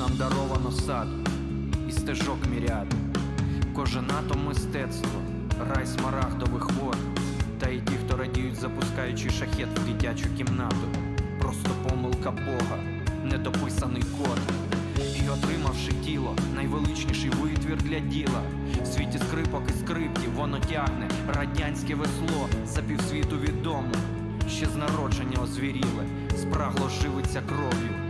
нам даровано сад і стежок міряд. Кожен атом мистецтво, рай смарагдових вод. Та й ті, хто радіють, запускаючи шахет в дитячу кімнату. Просто помилка Бога, недописаний код. І отримавши тіло, найвеличніший витвір для діла. В світі скрипок і скриптів воно тягне радянське весло за півсвіту відомо. Ще з народження озвіріле, спрагло живиться кров'ю,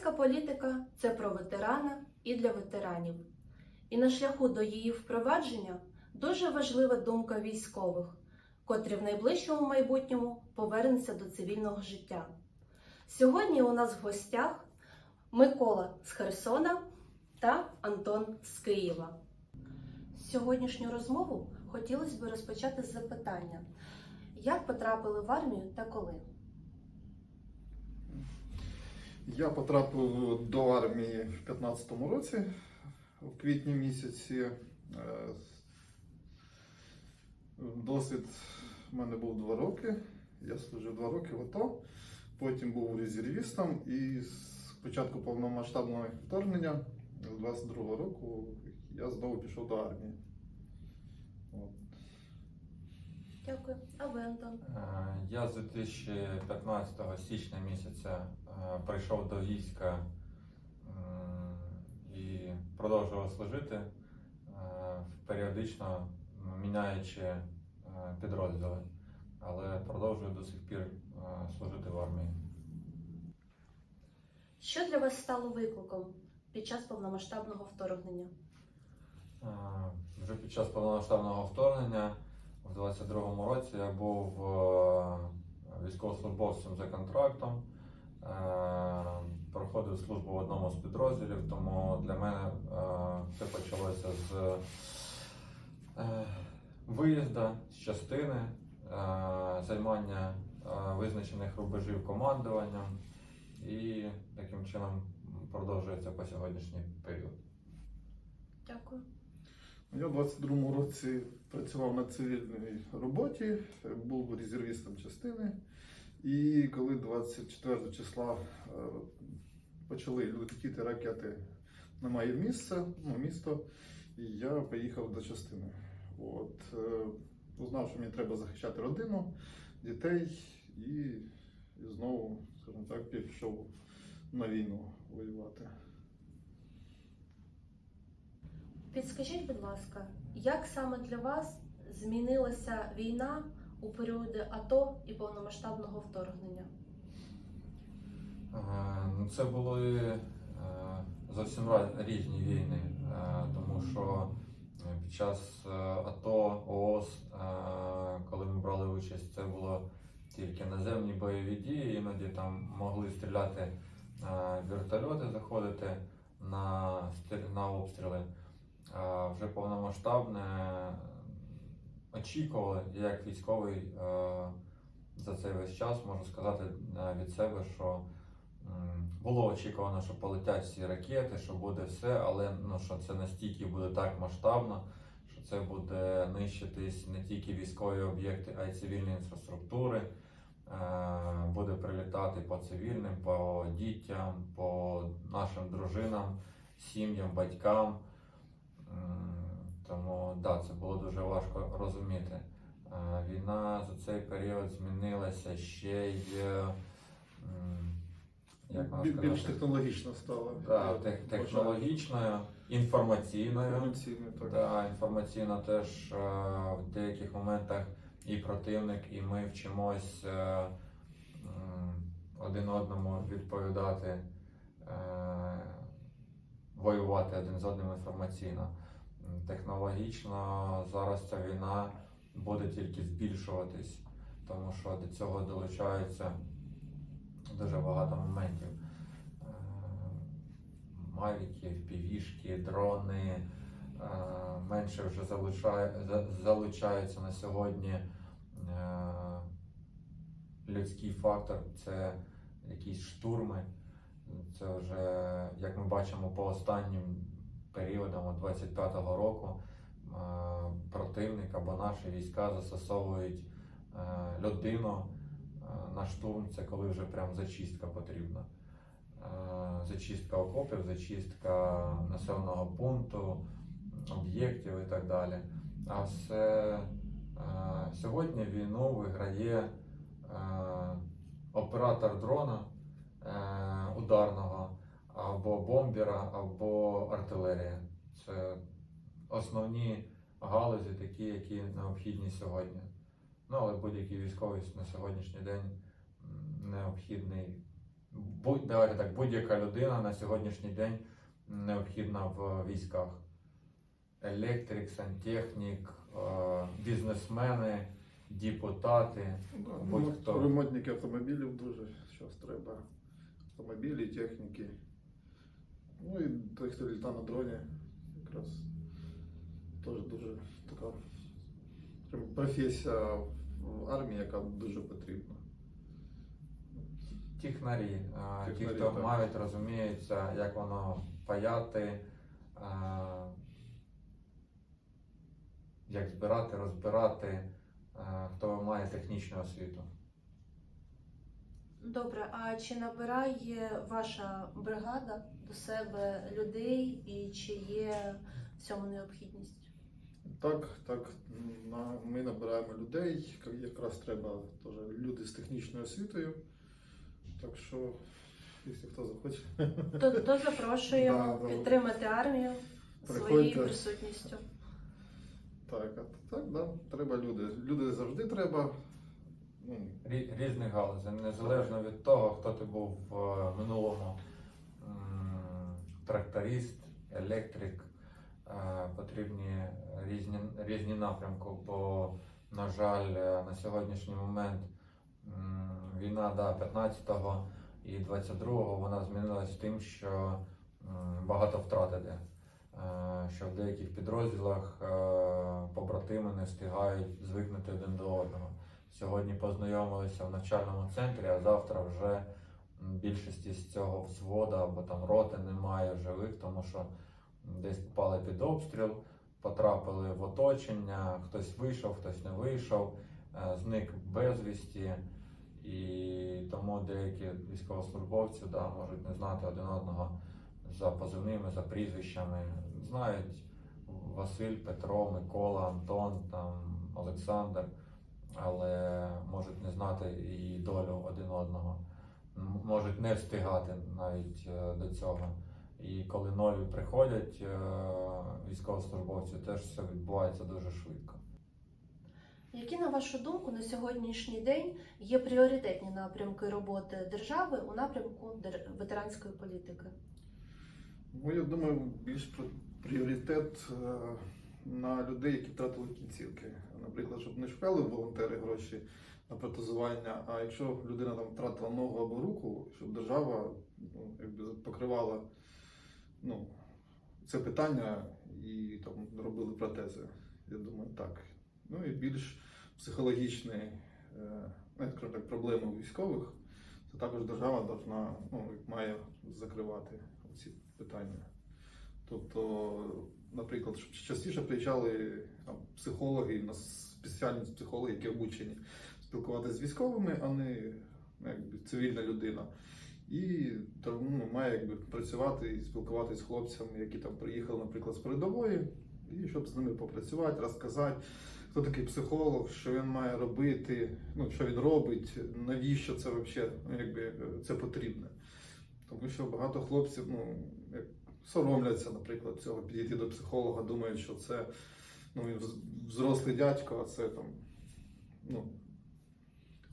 Ветеранська політика це про ветерана і для ветеранів. І на шляху до її впровадження дуже важлива думка військових, котрі в найближчому майбутньому повернуться до цивільного життя. Сьогодні у нас в гостях Микола з Херсона та Антон з Києва. Сьогоднішню розмову хотілося б розпочати з запитання: як потрапили в армію та коли? Я потрапив до армії в 15-му році, в квітні місяці. Е, Досвід в мене був два роки. Я служив два роки в АТО, потім був резервістом і з початку повномасштабного вторгнення з 22-го року я знову пішов до армії. От. Дякую. А ви, Антон? Е, Я з 2015 січня місяця е, прийшов до війська і продовжував служити, е, періодично міняючи підрозділи, але продовжую до сих пір служити в армії. Що для вас стало викликом під час повномасштабного вторгнення? Вже під час повномасштабного вторгнення в 22-му році я був е, військовослужбовцем за контрактом, е, проходив службу в одному з підрозділів, тому для мене все почалося з е, виїзду з частини, займання визначених рубежів командуванням і таким чином продовжується по сьогоднішній період. Дякую. Я в 22-му році працював на цивільній роботі, був резервістом частини. І коли 24 числа е, почали летіти ракети на моє місце, ну, місто, і я поїхав до частини. От, е, узнав, що мені треба захищати родину, дітей, і, і знову, скажімо так, пішов на війну воювати. Підскажіть, будь ласка, як саме для вас змінилася війна у періоди АТО і повномасштабного вторгнення? Ну, це були е, зовсім різні війни, е, тому що е, під час АТО, ООС, коли ми брали участь, це було тільки наземні бойові дії, іноді там могли стріляти вертольоти, заходити на обстріли. А вже повномасштабне е, очікували, як військовий е, за цей весь час можу сказати е, від себе, що було очікувано, що полетять всі ракети, що буде все, але ну, що це настільки буде так масштабно, що це буде нищитись не тільки військові об'єкти, а й цивільні інфраструктури. Е, Буде прилітати по цивільним, по дітям, по нашим дружинам, сім'ям, батькам. Тому да, це було дуже важко розуміти. Е, Війна за цей період змінилася ще й як Бі- Більш технологічно стало. да, тех- технологічною, інформаційною. Інформаційно, так. Да, інформаційно теж е, в деяких моментах і противник, і ми вчимось е, один одному відповідати, воювати один з одним інформаційно. Технологічно зараз ця війна буде тільки збільшуватись, тому що до цього долучаються дуже багато моментів. Е, Мавіки, півішки, дрони, е, менше вже залучає, за- залучається на сьогодні е, людський фактор, це якісь штурми. Це вже, як ми бачимо по останнім періодам от 25-го року, е, противник або наші війська застосовують е, людину е, на штурм, це коли вже прям зачистка потрібна. Зачистка окопів, зачистка населеного пункту, об'єктів і так далі. А все сьогодні війну виграє оператор дрона ударного або бомбера, або артилерія. Це основні галузі, такі, які необхідні сьогодні. Ну, але будь-який військовий на сьогоднішній день необхідний. Будь, давайте так, будь-яка людина на сьогоднішній день необхідна в військах. Електрик, сантехнік, е, бізнесмени, депутати. Да, Будь-хто. Ремонтники автомобілів дуже зараз треба. Автомобілі, техніки. Ну і той, хто літає на дроні, якраз теж дуже така професія в армії, яка дуже потрібна. Технарі, е, ті, хто так. мають, розуміються, як воно паяти, е, як збирати, розбирати, е, хто має технічну освіту. Добре, а чи набирає ваша бригада до себе людей і чи є в цьому необхідність? Так, так, ми набираємо людей, якраз треба теж люди з технічною освітою. Так що, якщо хто захоче, То, то запрошуємо Да, підтримати армію своєю присутністю. так, а так, да, треба люди. Люди завжди треба. Рі- Різних галузей, незалежно від того, хто ти був в е, минулому тракторист, електрик, е, потрібні різні, різні напрямки, бо, на жаль, е, на сьогоднішній момент війна да, 15-го і 22-го вона змінилась тим, що багато втрат іде. Що в деяких підрозділах побратими не встигають звикнути один до одного. Сьогодні познайомилися в навчальному центрі, а завтра вже більшості з цього взвода або там роти немає живих, тому що десь попали під обстріл, потрапили в оточення, хтось вийшов, хтось не вийшов, е, зник безвісті. І тому деякі військовослужбовці да, можуть не знати один одного за позивними, за прізвищами. Знають Василь, Петро, Микола, Антон, там, Олександр але можуть не знати і долю один одного, можуть не встигати навіть е, до цього. І коли нові приходять е, військовослужбовці, теж все відбувається дуже швидко. Які, на вашу думку, на сьогоднішній день є пріоритетні напрямки роботи держави у напрямку ветеранської політики? ну, я думаю, більш про- пріоритет е, на людей, які втратили кінцівки. Наприклад, щоб не шукали волонтери гроші на протезування, а якщо людина там втратила ногу або руку, щоб держава ну, якби покривала ну, це питання і там робили протези. Я думаю, так. Ну і більш психологічні е, ну, так, проблеми військових, це також держава должна, ну, має закривати ці питання. Тобто, наприклад, щоб частіше приїжджали там, психологи, у нас спеціальні психологи, які обучені спілкуватися з військовими, а не ну, якби, цивільна людина. І ну, має якби, працювати і спілкуватися з хлопцями, які там приїхали, наприклад, з передової, і щоб з ними попрацювати, розказати, хто такий психолог, що він має робити, ну, що він робить, навіщо це взагалі ну, якби, це потрібно. Тому що багато хлопців ну, як соромляться, наприклад, цього підійти до психолога, думають, що це ну, взрослий дядько, а це там ну,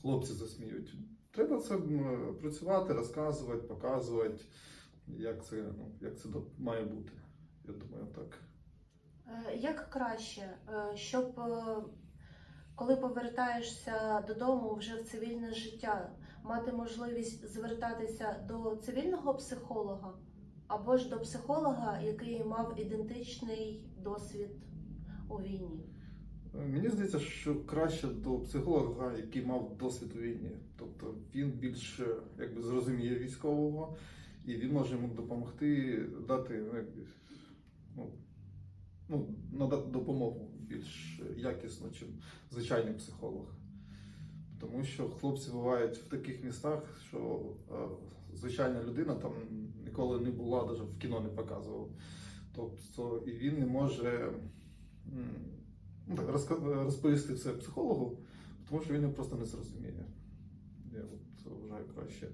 хлопці засміють. Треба це працювати, розказувати, показувати, як це, ну, як це має бути. Я думаю, так. Е, Як краще, е, щоб е, коли повертаєшся додому вже в цивільне життя, мати можливість звертатися до цивільного психолога або ж до психолога, який мав ідентичний досвід у війні? Е, Мені здається, що краще до психолога, який мав досвід у війні. Тобто він більш е, якби зрозуміє військового, і він може йому допомогти дати ну, ну, ну, надати допомогу більш якісно, ніж звичайний психолог. Тому що хлопці бувають в таких містах, що е, звичайна людина там ніколи не була, навіть в кіно не показував. Тобто і він не може. ну, розповісти все психологу, тому що він його просто не зрозуміє. Я от вважаю краще.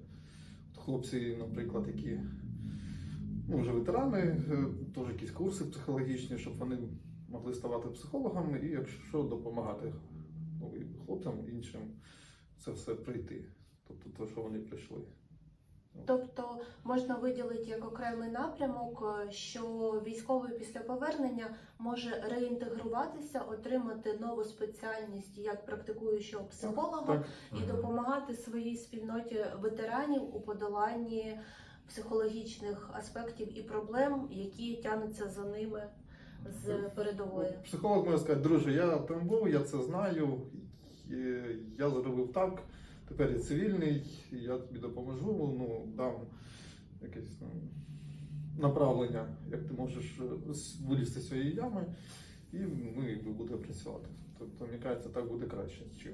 От хлопці, наприклад, які ну, вже ветерани, е, теж якісь курси психологічні, щоб вони могли ставати психологами і, якщо допомагати ну, і хлопцям іншим це все пройти. Тобто те, що вони пройшли. Тобто можна виділити як окремий напрямок, е, що військовий після повернення може реінтегруватися, отримати нову спеціальність як практикуючого психолога Так, і допомагати своїй спільноті ветеранів у подоланні психологічних аспектів і проблем, які тягнуться за ними з передової. Психолог може сказати, друже, я там був, я це знаю, я зробив так, тепер я цивільний, я тобі допоможу, ну, дам якесь ну, направлення, як ти можеш е, вилізти з цієї ями, і ну, якби буде працювати. Тобто, мені кажеться, так буде краще, ніж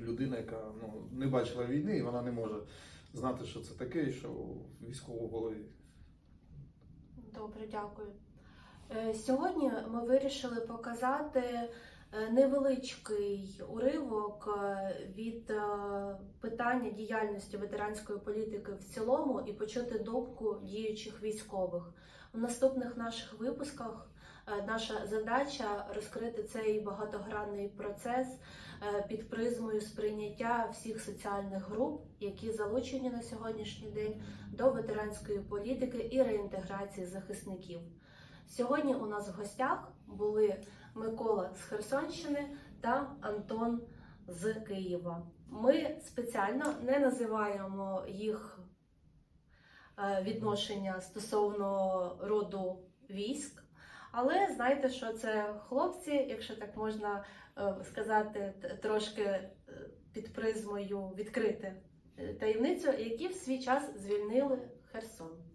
людина, яка ну, не бачила війни, і вона не може знати, що це таке, і що військово в голові. Добре, дякую. Е, Сьогодні ми вирішили показати невеличкий уривок е, від е, питання діяльності ветеранської політики в цілому і почути думку діючих військових. В наступних наших випусках е, наша задача розкрити цей багатогранний процес е, під призмою сприйняття всіх соціальних груп, які залучені на сьогоднішній день до ветеранської політики і реінтеграції захисників. Сьогодні у нас в гостях були Микола з Херсонщини та Антон з Києва. Ми спеціально не називаємо їх е, відношення стосовно роду військ, але знайте, що це хлопці, якщо так можна е, сказати, трошки е, під призмою відкрити таємницю, які в свій час звільнили Херсон.